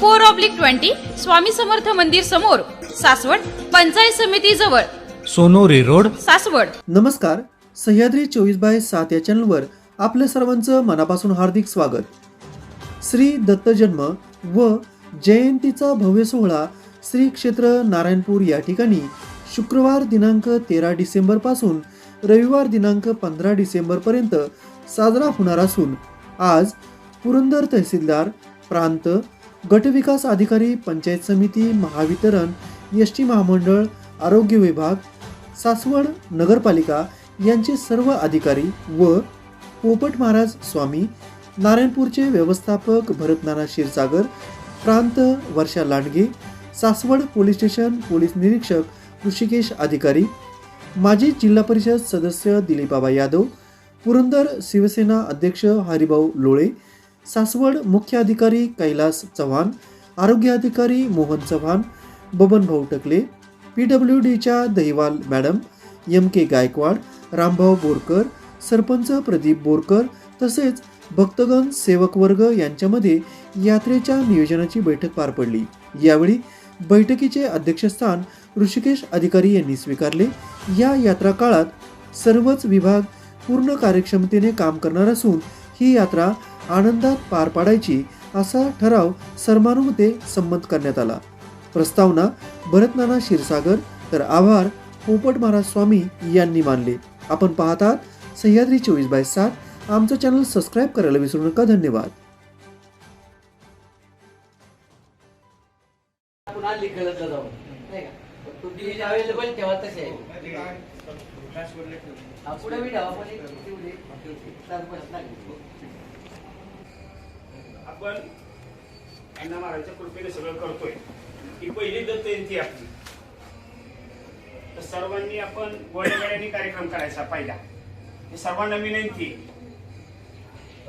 four oblique twenty Swami Samarth मंदिर समोर सासवड पंचायत समिती जवळ. सोनोरी रोड. सासवड. नमस्कार सह्याद्री चोवीस बाय सात या चॅनलवर आपल्या सर्वांचं मनापासून हार्दिक स्वागत. श्री दत्तजन्म व जयंतीचा भव्य सोहळा श्री क्षेत्र नारायणपूर या ठिकाणी शुक्रवार दिनांक तेरा डिसेंबरपासून रविवार दिनांक पंधरा डिसेंबरपर्यंत साजरा होणार असून आज पुरंदर तहसीलदार प्रांत गटविकास अधिकारी पंचायत समिती महावितरण एस टी महामंडळ आरोग्य विभाग सासवड नगरपालिका यांचे सर्व अधिकारी व पोपट महाराज स्वामी नारायणपूरचे व्यवस्थापक भरतनाना क्षीरसागर प्रांत Varsha Landge Saswad police station police निरीक्षक ऋषिकेश अधिकारी माजी जिल्हा परिषद सदस्य दिलीपाबा यादव पुरंदर शिवसेना अध्यक्ष हरिभाऊ लोळे सासवड मुख्य अधिकारी कैलास चव्हाण आरोग्य अधिकारी मोहन चव्हाण बबन भाऊ टकले पी डब्ल्यू डीच्या Dahiwal madam M K Gaikwad Rambhau Borkar sarpanch Pradeep Borkar तसेच भक्तगण सेवक वर्ग यांच्यामध्ये यात्रेच्या नियोजनाची बैठक पार पडली. यावेळी बैठकीचे अध्यक्षस्थान ऋषिकेश अधिकारी यांनी स्वीकारले. या यात्रा काळात सर्वच विभाग पूर्ण कार्यक्षमतेने काम करणार असून ही यात्रा आनंदात पार पाडायची असा ठराव सर्वानुमते संमत करण्यात आला. प्रस्तावना भरतनाना क्षीरसागर तर आभार पोपट महाराज स्वामी यांनी मानले. आपण पाहतात सह्याद्री चोवीस बाय सात आमचं चॅनल सबस्क्राईब करायला विसरू नका. धन्यवाद. पुन्हा लिखलतला जाऊ नाही का? अवेलेबल तसे आहे. पुढे मी डावा पण एक आपण अण्णा महाराजच्या कृपेने सगळं करतोय. ही पहिली दत्त जयंती आपली. तर सर्वांनी आपण गोड्यागड्याने कार्यक्रम करायचा पहिला. हे सर्वांना विनंती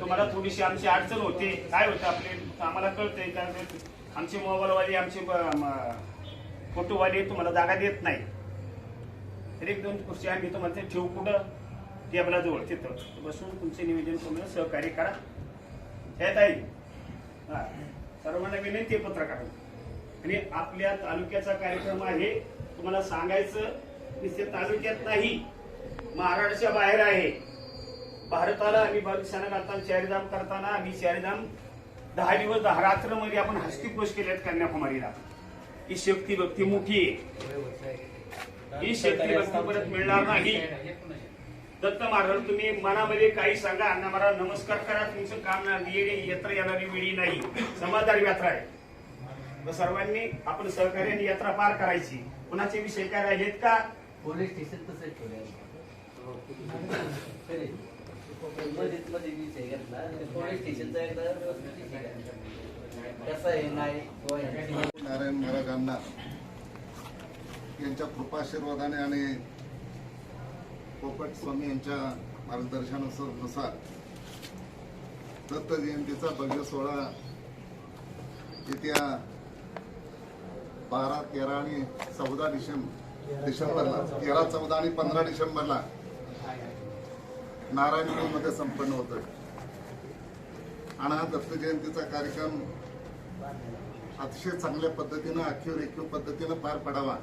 तुम्हाला थोडीशी आमची अडचण होते. काय होतं आपले? आम्हाला कळतंय कारण आमचे मोबाईलवाले आमचे फोटोवाले तुम्हाला जागा देत नाही तर एक दोन खुर्ची आम्ही तुम्हाला ते ठेवू कुठं टेबलाजवळ तिथं. बसून तुमचे निवेदन तुम्हाला सहकार्य करा. हे ताई. सर्वांना विनंती आहे पत्रकार. आणि आपल्या तालुक्याचा कार्यक्रम आहे तुम्हाला सांगायचं नुसते तालुक्यात नाही महाराष्ट्राच्या बाहेर आहे. भारताला आम्ही बालशाना आता चारिधाम करताना आम्ही चारिधाम दहा दिवस दहा रात्रमध्ये आपण हस्तिपोष केले आहेत कन्याकुमारीला. ही शक्ती भक्ती मोठी आहे. ही शक्ती भक्ती परत मिळणार नाही. दत्त महाराज तुम्ही मनामध्ये काही सांगा. अण्णा महाराज नमस्कार करा. तुमचं काम यात्रा येणारी वेळी नाही. समाजदार यात्रा आहे. तर सर्वांनी आपण सहकार्याने यात्रा पार करायची. कुणाचे विषय काय राहिलेत का? पोलीस स्टेशन तसंच घेतला. पोलीस स्टेशनचा. कसं आहे नाही. नारायण महाराजांना यांच्या कृपाशीर्वादाने आणि पोपट स्वामी यांच्या मार्गदर्शनानुसार दत्त जयंतीचा भव्य सोहळा येत्या बारा तेरा आणि चौदा डिसेंबर डिसेंबरला तेरा चौदा आणि पंधरा डिसेंबरला नारायणपूरमध्ये संपन्न होतोय. आणि हा दत्त जयंतीचा कार्यक्रम अतिशय चांगल्या पद्धतीनं आखीव रेखीव पद्धतीनं पार पडावा.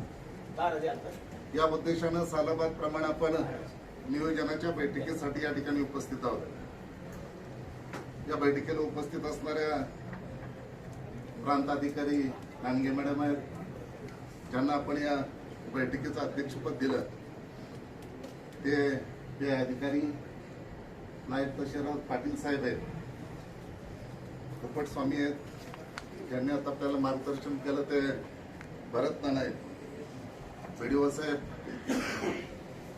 या उद्देशानं सालाबाद प्रमाणे आपण नियोजनाच्या बैठकीसाठी या ठिकाणी उपस्थित आहोत. या बैठकीला उपस्थित असणाऱ्या प्रांताधिकारी नांगे मॅडम आहेत ज्यांना आपण या बैठकीचं अध्यक्षपद दिलं. ते हे अधिकारी नायब तशेराव पाटील साहेब आहेत. पोपट स्वामी आहेत ज्यांनी आता आपल्याला मार्गदर्शन केलं ते भरत नाना आहेत. व्हिडिओ साहेब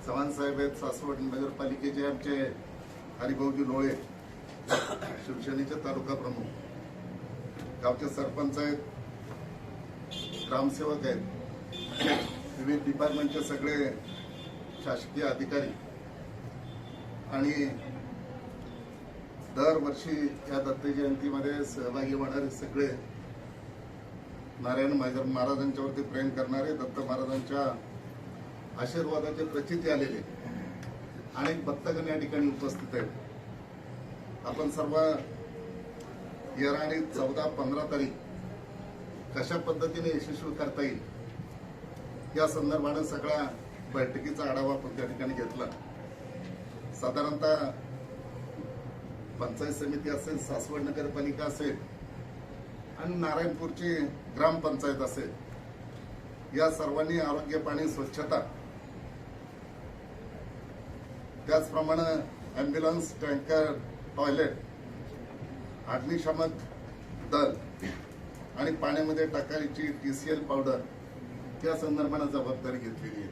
चव्हाण साहेब आहेत सासवड नगरपालिकेचे आमचे हरिभाऊजी लोळे शिवसेनेचे तालुका प्रमुख गावचे सरपंच आहेत ग्रामसेवक आहेत विविध डिपार्टमेंटचे सगळे शासकीय अधिकारी. आणि दरवर्षी या दत्त जयंतीमध्ये सहभागी होणारे सगळे नारायण महाराज- महाराजांच्यावरती प्रेम करणारे दत्त महाराजांच्या आशीर्वादाचे प्रचिती आलेले. अनेक भक्तगण या ठिकाणी उपस्थित आहेत. आपण सर्व येरा आणि चौदा पंधरा तारीख कशा पद्धतीने यशस्वी करता येईल या संदर्भाने सगळ्या बैठकीचा आढावा आपण त्या ठिकाणी घेतला. साधारणतः पंचायत समिती असेल सासवड नगरपालिका असेल आणि नारायणपूरची ग्रामपंचायत असेल या सर्वांनी आरोग्य पाणी स्वच्छता त्याचप्रमाणे ॲम्ब्युलन्स टँकर टॉयलेट अग्निशामक दल आणि पाण्यामध्ये टाकायची टीसीएल पावडर त्या संदर्भाने जबाबदारी घेतलेली आहे.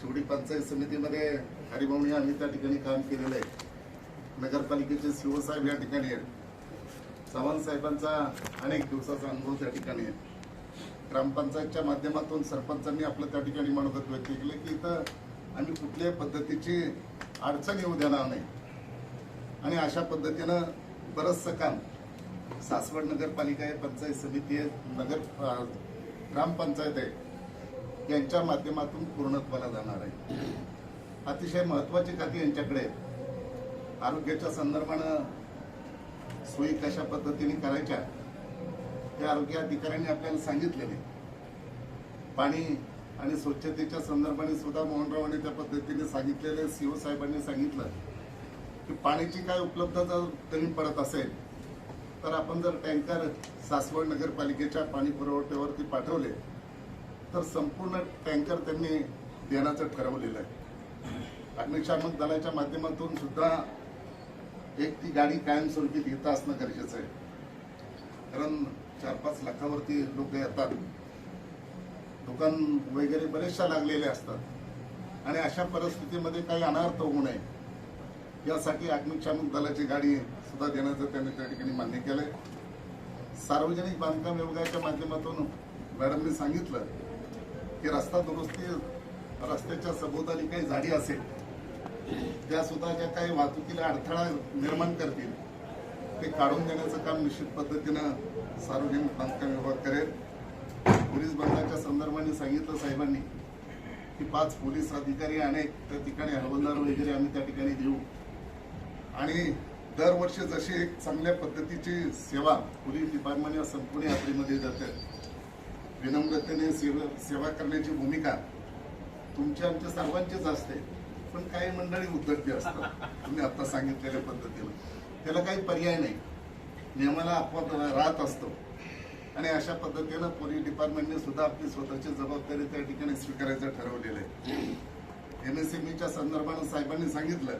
शिवडी पंचायत समितीमध्ये हरिभाऊनी आम्ही त्या ठिकाणी काम केलेलं आहे. नगरपालिकेचे शिवसाहेब या ठिकाणी आहेत. सावंत साहेबांचा अनेक दिवसाचा अनुभव त्या ठिकाणी आहे. ग्रामपंचायतच्या माध्यमातून सरपंचांनी आपलं त्या ठिकाणी मनोगत व्यक्त केलं की इथं आम्ही कुठल्याही पद्धतीची अडचण येऊ देणार नाही. आणि अशा पद्धतीनं बरंचसं काम सासवड नगरपालिका आहे पंचायत समिती आहे नगर ग्रामपंचायत आहे यांच्या माध्यमातून पूर्णत्वाला जाणार आहे. अतिशय महत्वाची खाती यांच्याकडे आहेत. आरोग्याच्या संदर्भानं सोयी कशा पद्धतीने करायच्या ते आरोग्य अधिकाऱ्यांनी आपल्याला सांगितलेले. पाणी आणि स्वच्छतेच्या संदर्भाने सुद्धा मोहनरावांनी त्या पद्धतीने सांगितलेले सीओ साहेबांनी सांगितलं की पाण्याची काय उपलब्धता जर कमी पडत असेल तर आपण जर टँकर सासवड नगरपालिकेच्या पाणी पुरवठ्यावरती पाठवले तर संपूर्ण टँकर त्यांनी देण्याचं ठरवलेलं आहे. अग्निशामक दलाच्या माध्यमातून सुद्धा एक ती गाडी कायमस्वरूपी घेता असणं गरजेचं आहे. कारण चार पाच लाखावरती लोक येतात. दुकान वगैरे बरेचशा लागलेले असतात. आणि अशा परिस्थितीमध्ये काही अनार्थ होऊ नये. यासाठी अग्निशामक दलाची गाडी सुद्धा देण्याचं त्यांनी त्या ठिकाणी मान्य केलंय. सार्वजनिक बांधकाम विभागाच्या माध्यमातून मॅडमने सांगितलं की रस्ता दुरुस्ती रस्त्याच्या सभोवताली काही झाडी असेल ज्या सुद्धा ज्या काही वाहतुकीला अडथळा निर्माण करतील ते काढून देण्याचं काम निश्चित पद्धतीनं सार्वजनिक बांधकाम विभाग करेल. पोलीस बंदाच्या संदर्भाने सांगितलं साहेबांनी की पाच पोलीस अधिकारी अनेक त्या ठिकाणी हवालदार वगैरे आम्ही त्या ठिकाणी देऊ. आणि दरवर्षी जशी एक चांगल्या पद्धतीची सेवा पोलीस डिपार्टमेंट या संपूर्ण यात्रेमध्ये जाते विनम्रतेने सेवा सेवा करण्याची भूमिका तुमची आमच्या सर्वांचीच असते. पण काही मंडळी उद्धटती असतात. तुम्ही आता सांगितलेल्या पद्धतीनं. त्याला काही पर्याय नाही. नियमाला अपवाद राहत असतो. आणि अशा पद्धतीनं पोलीस डिपार्टमेंटने सुद्धा आपली स्वतःची जबाबदारी त्या ठिकाणी स्वीकारायचं ठरवलेलं आहे. एमएसएमईच्या संदर्भानं साहेबांनी सांगितलं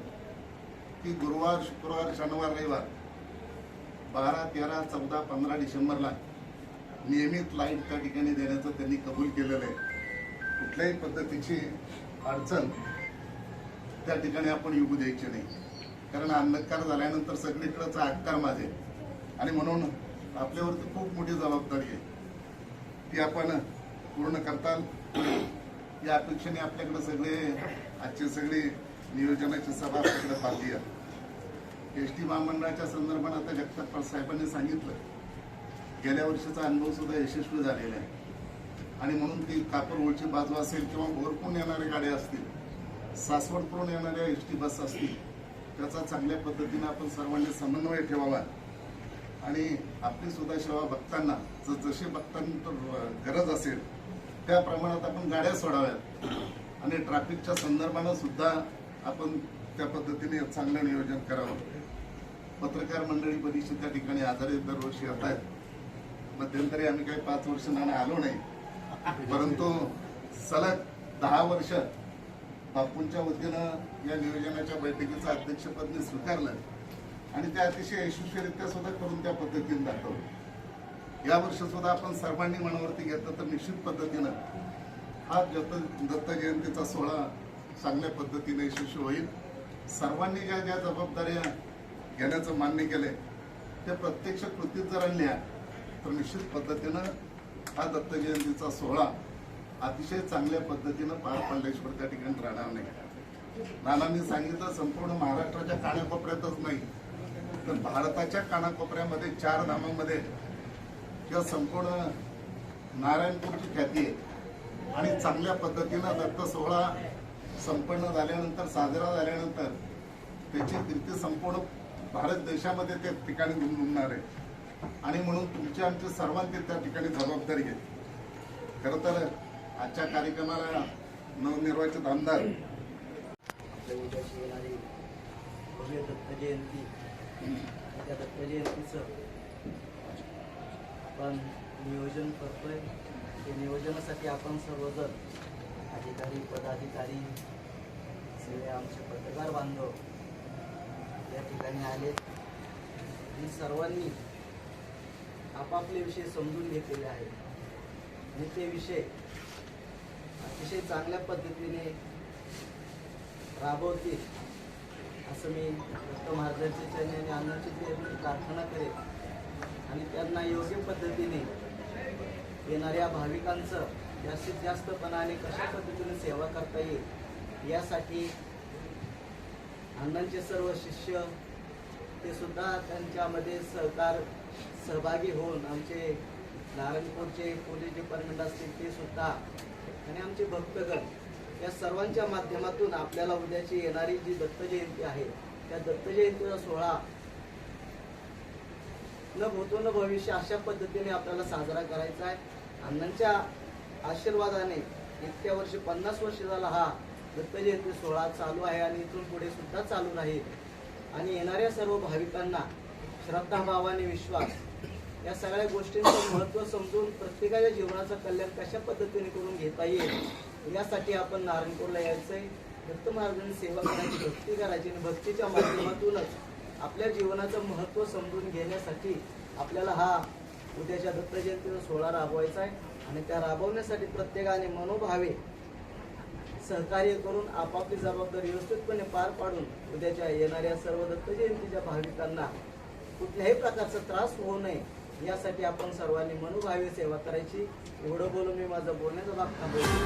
की गुरुवार शुक्रवार शनिवार रविवार बारा तेरा चौदा पंधरा डिसेंबरला नियमित लाइट त्या ठिकाणी देण्याचं त्यांनी कबूल केलेलं आहे. कुठल्याही पद्धतीची अडचण त्या ठिकाणी आपण येऊ द्यायचे नाही. कारण अंधकार झाल्यानंतर सगळीकडं आकार माझे. आणि म्हणून आपल्यावरती खूप मोठी जबाबदारी आहे. ती आपण पूर्ण करताल. या अपेक्षेने आपल्याकडे सगळे आजचे सगळे नियोजनाची सभा आपल्याकडे पाहिली आहे एस टी महामंडळाच्या संदर्भात आता जगताप साहेबांनी सांगितलं. गेल्या वर्षीचा अनुभव सुद्धा यशस्वी झालेला आहे. आणि म्हणून ती कापूर ओळची बाजू असेल किंवा भरपूर येणाऱ्या गाड्या असतील सासवडकडून येणाऱ्या एस टी बस असतील त्याचा चांगल्या पद्धतीने आपण सर्वांनी समन्वय ठेवावा. आणि आपली सुद्धा सेवा बघताना जशी बघताना गरज असेल त्या प्रमाणात आपण गाड्या सोडाव्यात. आणि ट्रॅफिकच्या संदर्भानं सुद्धा आपण त्या पद्धतीने चांगलं नियोजन करावं. पत्रकार मंडळी बरीचशी त्या ठिकाणी आजारी दरवर्षी येत आहेत. मध्यंतरी आम्ही काही पाच वर्ष नाणं आलो नाही. परंतु सलग दहा वर्ष बापूंच्या वतीनं या नियोजनाच्या बैठकीचं अध्यक्षपद मी स्वीकारलं आणि ते अतिशय यशस्वीरित्या सुद्धा करून त्या पद्धतीने दाखवलं. या वर्षी सुद्धा आपण सर्वांनी मनावरती घेतलं तर निश्चित पद्धतीनं हा दत्त दत्त जयंतीचा सोहळा चांगल्या पद्धतीने यशस्वी होईल. सर्वांनी ज्या ज्या जबाबदाऱ्या घेण्याचं मान्य केलंय त्या प्रत्यक्ष कृतीत जर आणल्या तर निश्चित पद्धतीनं हा दत्त जयंतीचा सोहळा अतिशय चांगल्या पद्धतीनं पार पडल्याशिवाय त्या ठिकाणी राहणार नाही. नानांनी सांगितलं संपूर्ण महाराष्ट्राच्या कानाकोपऱ्यातच नाही तर भारताच्या कानाकोपऱ्यामध्ये चार धामामध्ये किंवा संपूर्ण नारायणपूरची ख्याती आहे. आणि चांगल्या पद्धतीनं दत्त सोहळा संपन्न झाल्यानंतर साजरा झाल्यानंतर त्याची कीर्ती संपूर्ण भारत देशामध्ये त्या ठिकाणी गुणगुणणार आहे. आणि म्हणून तुमची आमची सर्वांची त्या ठिकाणी जबाबदारी आहे. खरं तर आजच्या कार्यक्रमाला नवनिर्वाचित आमदार आपल्या उद्या येणारी भव्य दत्त जयंती त्या दत्त जयंतीचं आपण नियोजन करतोय. ते नियोजनासाठी आपण सर्वजण अधिकारी पदाधिकारी सगळे आमचे पत्रकार बांधव या ठिकाणी आले. आणि सर्वांनी आपापले विषय समजून घेतलेले आहेत. आणि ते विषय अतिशय चांगल्या पद्धतीने राबवतील असं मी दत्त महाराजांच्या चरणी आणि अण्णांच्या चरणी प्रार्थना करेन. आणि त्यांना योग्य पद्धतीने येणाऱ्या भाविकांचं जास्तीत जास्तपणाने कशा पद्धतीने सेवा करता येईल यासाठी अण्णांचे सर्व शिष्य ते सुद्धा त्यांच्यामध्ये सहकार सहभागी होऊन आमचे नारायणपूरचे पोलीस डिपार्टमेंट असतील ते सुद्धा आणि आमचे भक्तगण या सर्वांच्या माध्यमातून आपल्याला उद्याची येणारी जी दत्त जयंती आहे त्या दत्त जयंतीचा सोहळा न भूतो न भविष्य अशा पद्धतीने आपल्याला साजरा करायचा आहे. अण्णांच्या आशीर्वादाने इतक्या वर्षी पन्नास वर्ष झाला हा दत्त जयंती सोहळा चालू आहे आणि इथून पुढे सुद्धा चालू राहील. आणि येणाऱ्या सर्व भाविकांना श्रद्धाभावाने विश्वास या सगळ्या गोष्टींचं महत्त्व समजून प्रत्येकाच्या जीवनाचं कल्याण कशा पद्धतीने करून घेता येईल यासाठी आपण नारायणपूरला यायचंय. भक्त महाराजांनी सेवा करायची भक्ती करायची आणि भक्तीच्या माध्यमातूनच आपल्या जीवनाचं महत्त्व समजून घेण्यासाठी आपल्याला हा उद्याच्या दत्त जयंतीचा सोहळा राबवायचा आहे. आणि त्या राबवण्यासाठी प्रत्येकाने मनोभावे सहकार्य करून आपापली जबाबदारी व्यवस्थितपणे पार पाडून उद्याच्या येणाऱ्या सर्व दत्त जयंतीच्या भाविकांना कुठल्याही प्रकारचा त्रास होऊ नये. यासाठी आपण सर्वांनी मनोभावी सेवा करायची. एवढं बोलून मी माझं बोलण्याचा भाग थांबवतो.